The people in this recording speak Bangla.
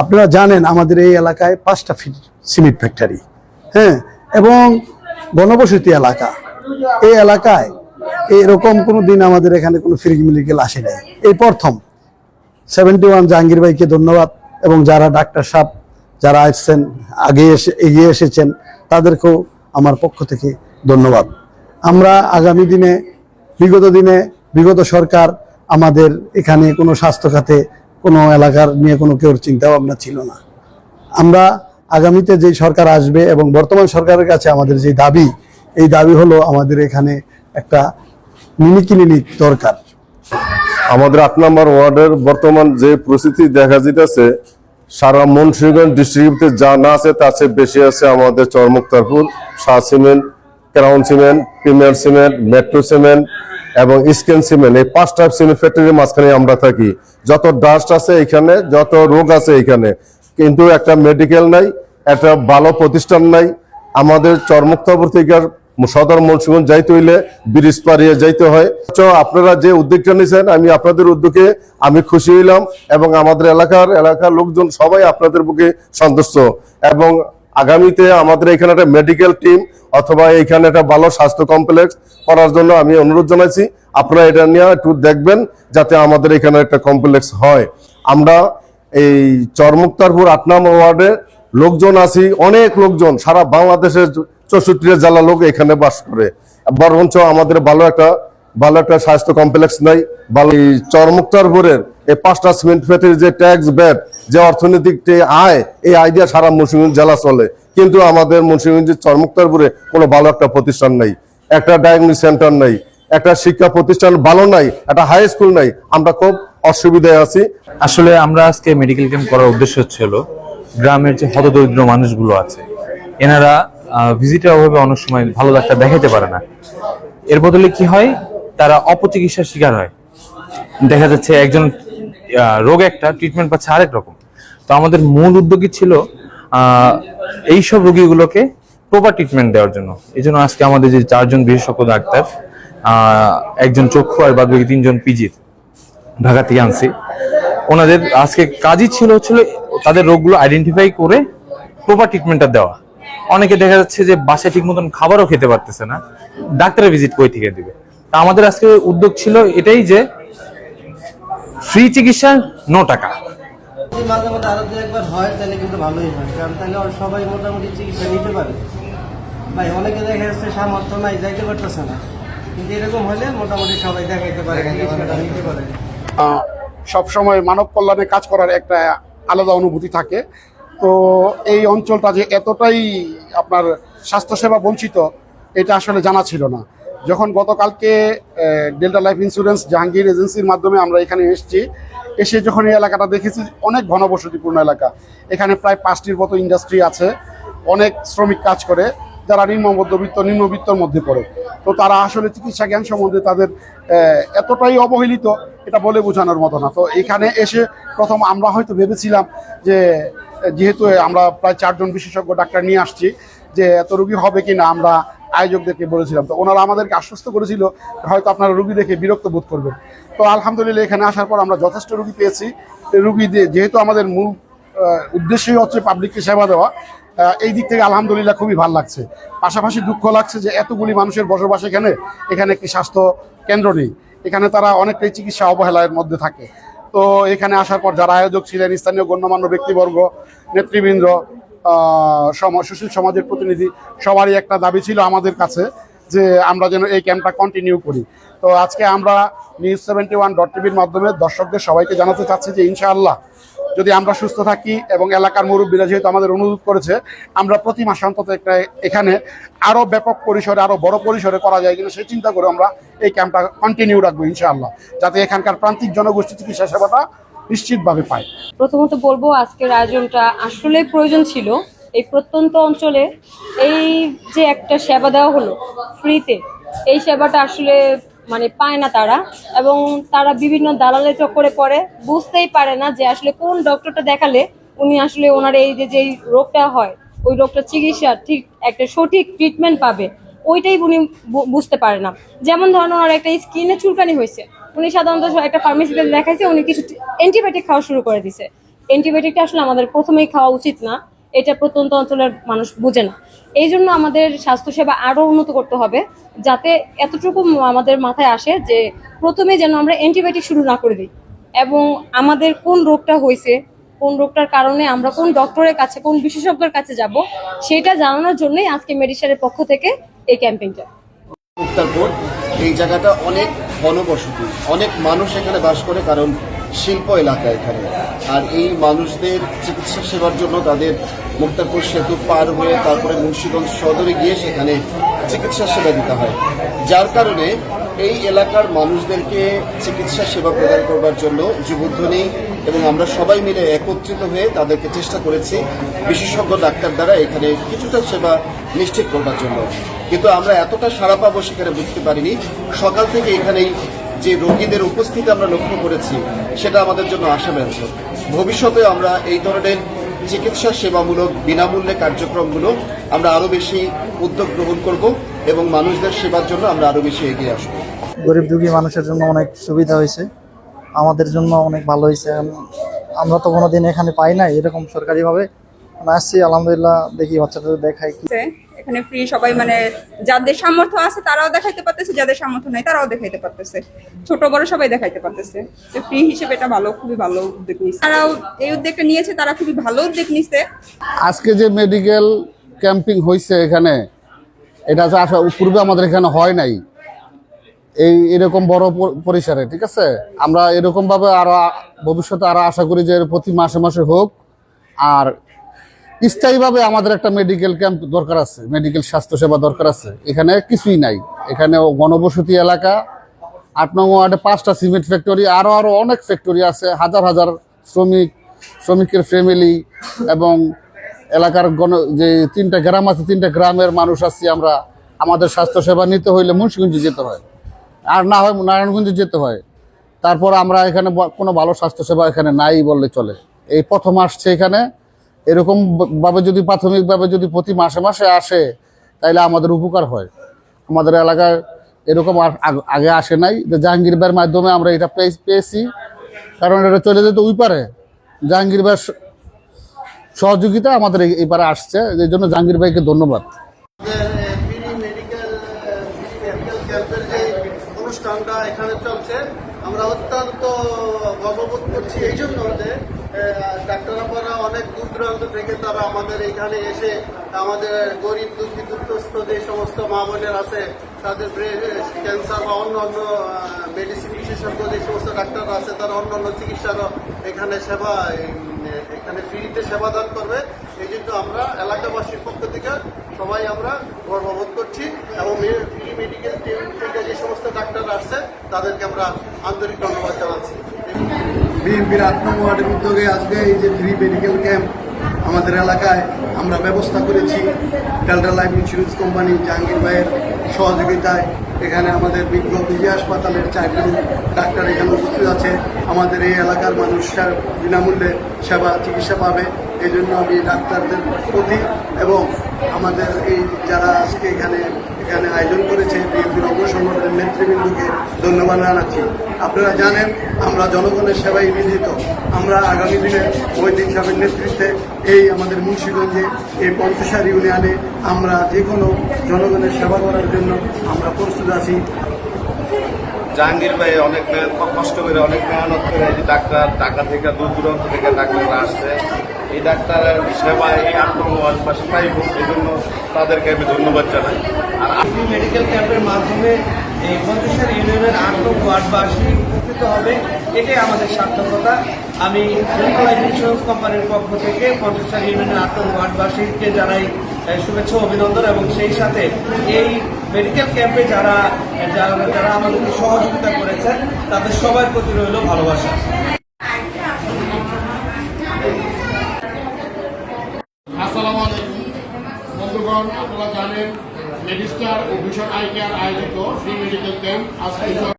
আপনারা জানেন আমাদের এই এলাকায় পাঁচটা সিমেন্ট ফ্যাক্টরি হ্যাঁ এবং ঘনবসতি এলাকা। এই এলাকায় এরকম কোনো দিন আমাদের এখানে কোনো ফ্রি মেডিকেল আসে নাই। এই প্রথম। সেভেন্টি ওয়ান জাহাঙ্গীর ভাইকে ধন্যবাদ, এবং যারা ডাক্তার সাহেব, যারা আসছেন, আগে এসে, এগিয়ে এসেছেন, তাদেরকেও আমার পক্ষ থেকে ধন্যবাদ। আমরা আগামী দিনে, বিগত দিনে, বিগত সরকার আমাদের এখানে কোনো স্বাস্থ্য খাতে কোনো এলাকার নিয়ে কোনো কেউ চিন্তা ভাবনা ছিল না। আমরা আগামীতে যে সরকার আসবে এবং বর্তমান সরকারের কাছে আমাদের যে দাবি, এই দাবি হলো আমাদের এখানে একটা মিনি ক্লিনিক দরকার। আমাদের আট নম্বর ওয়ার্ডের বর্তমান যে পরিস্থিতি দেখা যেতেছে সারা মুন্সিগঞ্জ ডিস্ট্রিক্টে যা না আছে তার চেয়ে বেশি আছে আমাদের Charmuktarpur, Shah cement, Crown cement, Premier cement, Metro cement এবং স্কেন সিমেন্ট এই পাঁচটা সিমেন্ট ফ্যাক্টরির মাঝখানে আমরা থাকি। যত ডাস্ট আছে এখানে যত রোগ আছে এখানে কিন্তু একটা মেডিকেল নাই, একটা ভালো প্রতিষ্ঠান নাই। আমাদের আর সদর মুন্সিগঞ্জ যাইতে হইলে ব্রিজ পাড়িয়ে যাইতে হয়। আপনারা যে উদ্যোগটা নিয়েছেন আমি আপনাদের উদ্যোগে আমি খুশি হইলাম এবং আমাদের এলাকার এলাকার লোকজন সবাই আপনাদের বুকে সন্তুষ্ট। এবং আগামীতে আমাদের এখানে একটা মেডিকেল টিম অথবা এখানে একটা ভালো স্বাস্থ্য কমপ্লেক্স করার জন্য আমি অনুরোধ জানাইছি। আপনারা এটা নিয়ে একটু দেখবেন যাতে আমাদের এখানে একটা কমপ্লেক্স হয়। আমরা এই চরমুক্তারপুর আট নম্বর ওয়ার্ডে লোকজন আছি, অনেক লোকজন, সারা বাংলাদেশের চৌষট্টি জেলা লোক এখানে বাস করে। বরঞ্চ আমাদের ভালো একটা ভালো একটা স্বাস্থ্য কমপ্লেক্স নাই, ভালো এই চরমুক্তারপুরের এই পাঁচটা সিমেন্ট ফ্যাক্টরি যে ট্যাক্স ব্যাট যে অর্থনৈতিক যে আয়, এই আইডিয়া সারা মুন্সিগঞ্জ জেলা চলে। কিন্তু আমাদের মুন্সিগঞ্জের চরমুক্তারপুরে কোনো ভালো একটা প্রতিষ্ঠান নাই, একটা ডায়াগনিক সেন্টার নাই, একটা শিক্ষা প্রতিষ্ঠান ভালো নাই, একটা হাই স্কুল নাই। আমরা খুব অসুবিধায় আছি। আসলে আমরা আজকে মেডিকেল ক্যাম্প করার উদ্দেশ্য হলো, গ্রামের যে হতদরিদ্র মানুষগুলো আছে, এনারা ভিজিটের অভাবে অনেক সময় ভালো ডাক্তার দেখাতে পারে না। এর বদলে কি হয়? তারা অপচিকিৎসার শিকার হয়। দেখা যাচ্ছে একজন রোগ একটা ট্রিটমেন্ট পাচ্ছে আরেক রকম। তো আমাদের মূল উদ্যোগই ছিল এইসব রোগীগুলোকে প্রপার ট্রিটমেন্ট দেওয়ার জন্য। এই জন্য আজকে আমাদের যে চারজন বিশেষজ্ঞ ডাক্তার একজন চক্ষু আর বাদ বাকি তিনজন পিজির ঢাকা থেকে আনছি। ওনাদের আজকে কাজই ছিল হচ্ছিল তাদের রোগগুলো আইডেন্টিফাই করে প্রপার ট্রিটমেন্টটা দেওয়া। অনেকে দেখা যাচ্ছে যে বাসায় ঠিক মতন খাবারও খেতে পারতেছে না। ডাক্তারের ভিজিট কই থেকে দিবে? আমাদের আজকে উদ্যোগ ছিল এটাই যে ফ্রি চিকিৎসা নো টাকা। মাঝে মাঝে আরও দু একবার হয় তাহলে কিন্তু ভালোই হয়। কারণ তাহলে সবাই মোটামুটি চিকিৎসা নিতে পারে। ভাই অনেকে দেখা যাচ্ছে সামর্থ্য নাই যাইতে পারতেছে না। কিন্তু এরকম হলে মোটামুটি সবাই দেখাইতে পারে নিতে পারে। সব সময় মানব কল্যাণে কাজ করার একটা আলাদা অনুভূতি থাকে। তো এই অঞ্চলটা যে এতটাই আপনার স্বাস্থ্যসেবা বঞ্চিত এটা আসলে জানা ছিল না। যখন গতকালকে ডেল্টা লাইফ ইন্স্যুরেন্স জাহাঙ্গীর এজেন্সির মাধ্যমে আমরা এখানে এসেছি, এসে যখন এই এলাকাটা দেখেছি, অনেক ঘনবসতিপূর্ণ এলাকা। এখানে প্রায় পাঁচটির মতো ইন্ডাস্ট্রি আছে, অনেক শ্রমিক কাজ করে, যারা নিম্ন মধ্যবিত্ত নিম্নবিত্তর মধ্যে পড়ে। তো তারা আসলে চিকিৎসা জ্ঞান সম্বন্ধে তাদের এতটাই অবহেলিত, এটা বলে বোঝানোর মতো না। তো এখানে এসে প্রথম আমরা হয়তো ভেবেছিলাম যে, যেহেতু আমরা প্রায় চারজন বিশেষজ্ঞ ডাক্তার নিয়ে আসছি, যে এত রুগী হবে কি না আমরা আয়োজকদেরকে বলেছিলাম। তো ওনারা আমাদেরকে আশ্বস্ত করেছিল, হয়তো আপনারা রুগী দেখে বিরক্ত বোধ করবেন। তো আলহামদুলিল্লাহ এখানে আসার পর আমরা যথেষ্ট রুগী পেয়েছি। রুগী যেহেতু আমাদের মূল উদ্দেশ্যই হচ্ছে পাবলিককে সেবা দেওয়া এই দিক থেকে আলহামদুলিল্লাহ খুবই ভালো লাগছে। পাশাপাশি দুঃখ লাগছে যে এতগুলি মানুষের বসবাস এখানে এখানে একটি স্বাস্থ্য কেন্দ্র নেই। এখানে তারা অনেকটাই চিকিৎসা অবহেলার মধ্যে থাকে। তো এখানে আসার পর যারা আয়োজক ছিলেন, স্থানীয় গণ্যমান্য ব্যক্তিবর্গ, নেতৃবৃন্দ সুশীল সমাজের প্রতিনিধি সবারই একটা দাবি ছিল আমাদের কাছে যে আমরা যেন এই ক্যাম্পটা কন্টিনিউ করি। তো আজকে আমরা নিউজ সেভেন্টি ওয়ান ডট টিভির মাধ্যমে দর্শকদের সবাইকে জানাতে চাচ্ছি যে ইনশাআল্লাহ যদি আমরা সুস্থ থাকি এবং এলাকার মুরব্বীরা যেহেতু আমাদের অনুরোধ করেছে, আমরা প্রতি মাসে অন্তত একটা এখানে আরও ব্যাপক পরিসরে, আরও বড় পরিসরে করা যায় কিনা সেই চিন্তা করে আমরা এই ক্যাম্পটা কন্টিনিউ রাখব ইনশাআল্লাহ। যাতে এখানকার প্রান্তিক জনগোষ্ঠী চিকিৎসা সেবাটা নিশ্চিতভাবে পায়। প্রথমত বলব, আজকের আয়োজনটা আসলে প্রয়োজন ছিল। এই প্রত্যন্ত অঞ্চলে এই যে একটা সেবা দেওয়া হলো ফ্রিতে, এই সেবাটা আসলে মানে পায় না তারা এবং তারা বিভিন্ন দালালের চক্করে পড়ে। বুঝতেই পারে না যে আসলে কোন ডক্টরটা দেখালে উনি আসলে ওনার এই যে যে রোগটা হয়, ওই রোগটা চিকিৎসা ঠিক একটা সঠিক ট্রিটমেন্ট পাবে। ওইটাই উনি বুঝতে পারে না। যেমন ধরুন ওনার একটা স্কিনে চুলকানি হয়েছে, উনি সাধারণত একটা ফার্মেসিতে দেখাইছে, উনি কিছু অ্যান্টিবায়োটিক খাওয়া শুরু করে দিছে। অ্যান্টিবায়োটিকটা আসলে আমাদের প্রথমেই খাওয়া উচিত না, এটা প্রত্যন্ত অঞ্চলের মানুষ বুঝে না। এই জন্য আমাদের স্বাস্থ্যসেবা আরও উন্নত করতে হবে, যাতে এতটুকু আমাদের মাথায় আসে যে প্রথমে যেন আমরা অ্যান্টিবায়োটিক শুরু না করে দিই। এবং আমাদের কোন রোগটা হয়েছে, কোন রোগটার কারণে আমরা কোন ডক্টরের কাছে, কোন বিশেষজ্ঞের কাছে যাব, সেটা জানানোর জন্যই আজকে মেডিসারের পক্ষ থেকে এই ক্যাম্পেইনটা। মুক্তারপুর এই জায়গাটা অনেক ঘনবসতি অনেক মানুষ এখানে বাস করে কারণ শিল্প এলাকা এখানে। আর এই মানুষদের চিকিৎসা সেবার জন্য তাদের মুক্তারপুর সেতু পার হয়ে তারপরে মুন্সিগঞ্জ সদরে গিয়ে সেখানে চিকিৎসা সেবা দিতে হয়। যার কারণে এই এলাকার মানুষদেরকে চিকিৎসা সেবা প্রদান করবার জন্য যুবধ্বনি এবং আমরা সবাই মিলে একত্রিত হয়ে তাদেরকে চেষ্টা করেছি বিশেষজ্ঞ ডাক্তার দ্বারা এখানে কিছুটা সেবা নিশ্চিত করবার জন্য। কিন্তু আমরা এতটা সাড়া পাবো সেখানে বুঝতে পারিনি। সকাল থেকে এখানেই যে রোগীদের উপস্থিতি আমরা লক্ষ্য করেছি, সেটা আমাদের জন্য আশাব্যঞ্জক। ভবিষ্যতে আমরা এই ধরনের চিকিৎসা সেবামূলক বিনামূল্যে কার্যক্রমগুলো আমরা আরও বেশি উদ্যোগ গ্রহণ করব এবং মানুষদের সেবার জন্য আমরা আরও বেশি এগিয়ে আসব। গরিব দুঃখী মানুষের জন্য অনেক সুবিধা হয়েছে। আমাদের জন্য অনেক ভালো হয়েছে। আমরা তো কোনোদিন এখানে পাই নাই এরকম সরকারিভাবে। আসছি আলহামদুলিল্লাহ দেখি বাচ্চাদের দেখাই কি। এখানে ফ্রি সবাই মানে যাদের সামর্থ্য আছে তারাও দেখাইতে পারতেছে যাদের সামর্থ্য নাই তারাও দেখাইতে পারতেছে। ছোট বড় সবাই দেখাইতে পারতেছে। তো ফ্রি হিসেবে এটা ভালো খুবই ভালো উদ্যোগ নিচ্ছে তারাও এই উদ্যোগটা নিয়েছে তারা খুবই ভালো উদ্যোগ নিচ্ছে আজকে যে মেডিকেল ক্যাম্পিং হয়েছে এখানে এটা যে আসা পূর্বে আমাদের এখানে হয় নাই। এই এরকম বড় পরিসরে, ঠিক আছে? আমরা এরকম ভাবে আরও ভবিষ্যতে আরও আশা করি যে প্রতি মাসে মাসে হোক। আর স্থায়ীভাবে আমাদের একটা মেডিকেল ক্যাম্প দরকার আছে মেডিকেল স্বাস্থ্যসেবা দরকার আছে। এখানে কিছুই নাই। এখানে গণবসতি এলাকা, আট নং ওয়ার্ডে পাঁচটা সিমেন্ট ফ্যাক্টরি, আরও আরও অনেক ফ্যাক্টরি আছে, হাজার হাজার শ্রমিক, শ্রমিকের ফ্যামিলি এবং এলাকার গণ, যে তিনটা গ্রাম আছে, তিনটা গ্রামের মানুষ আছি আমরা। আমাদের স্বাস্থ্যসেবা নিতে হইলে মুন্সিগঞ্জে যেতে হয়। আর না হয় নারায়ণগঞ্জে যেতে হয়। তারপর আমরা এখানে কোনো ভালো স্বাস্থ্যসেবা এখানে নাই বললে চলে। এই প্রথম আসছে এখানে। এরকম ব- ভাবে যদি প্রাথমিকভাবে যদি প্রতি মাসে মাসে আসে, তাইলে আমাদের উপকার হয়। আমাদের এলাকায় এরকম আর আগে আসে নাই। যে জাহাঙ্গীর মাধ্যমে আমরা এটা পেয়ে- পেয়েছি। কারণ এটা চলে যেত ওই পারে। জাহাঙ্গীর সহযোগিতা আমাদের এই- এইবারে আসছে। এই জন্য জাহাঙ্গীর ভাইকে ধন্যবাদ ফ্রি মেডিকেল মেডিকেল ক্যাম্পের যে অনুষ্ঠানটা এখানে চলছে। আমরা অত্যন্ত গর্ববোধ করছি এই জন্য যে ডাক্তাররা অনেক দূর দূরান্ত থেকে তারা আমাদের এখানে এসে আমাদের গরিব, দুঃখী দুর্গস্ত যে সমস্ত মা বোনের আছে, তাদের ব্রেস্ট ক্যান্সার বা অন্য অন্য মেডিসিন বিশেষজ্ঞ যে সমস্ত ডাক্তাররা আছে, তারা অন্য অন্য চিকিৎসারও এখানে সেবা এখানে ফ্রিতে সেবা দান করবে। জন্য আমরা এলাকাবাসীর পক্ষ থেকে সবাই আমরা গর্ববোধ করছি এবং ফ্রি মেডিকেল টিম থেকে যে সমস্ত ডাক্তার আসছে, তাদেরকে আমরা আন্তরিক ধন্যবাদ জানাচ্ছি। বিএনপির আট ওয়ার্ডের উদ্যোগে আজকে এই যে ফ্রি মেডিকেল ক্যাম্প আমাদের এলাকায় আমরা ব্যবস্থা করেছি। Delta Life Insurance Company Jahangir ভাইয়ের সহযোগিতায় এখানে আমাদের বিজ্ঞ বিজয় হাসপাতালের চারজন ডাক্তার এখানে উপস্থিত আছে। আমাদের এই এলাকার মানুষরা বিনামূল্যে সেবা, চিকিৎসা পাবে। এই জন্য আমি ডাক্তারদের প্রতি এবং আমাদের এই যারা আজকে এখানে এখানে আয়োজন করেছে বিএনপির অঙ্গ নেতৃবৃন্দকে ধন্যবাদ জানাচ্ছি। আপনারা জানেন, আমরা জনগণের সেবায় নিয়োজিত আমরা আগামী দিনে ওইদিন সাহেবের নেতৃত্বে এই আমাদের মুন্সিগঞ্জে এই পঞ্চসার ইউনিয়নে আমরা যে কোনো জনগণের সেবা করার জন্য আমরা প্রস্তুত আছি। জাহাঙ্গীর ভাই, অনেক কষ্ট করে অনেক মেহনত করে ডাক্তার ঢাকা থেকে দূর দূরান্ত থেকে ডাক্তাররা আসছে। এই ডাক্তারের সেবা এই আত্মবাসী পাইব এই জন্য তাদেরকে আমি ধন্যবাদ জানাই। আর আপনি মেডিকেল ক্যাম্পের মাধ্যমে এই পঞ্চাশের ইউনিয়নের আট নং ওয়ার্ডবাসী উপকৃত হবে, এটাই আমাদের সার্থকতা। আমি লাইফ ইন্স্যুরেন্স কোম্পানির পক্ষ থেকে পঞ্চাশের ইউনিয়নের আট নং ওয়ার্ডবাসীকে জানাই শুভেচ্ছা অভিনন্দন এবং সেই সাথে এই মেডিকেল ক্যাম্পে যারা যারা আমাদেরকে সহযোগিতা করেছেন, তাদের সবার প্রতি রইল ভালোবাসা। আপনারা জানেন রেজিস্টার ও ভীষণ আই কেয়ার আয়োজিত ফ্রি মেডিকেল ক্যাম্প আজকে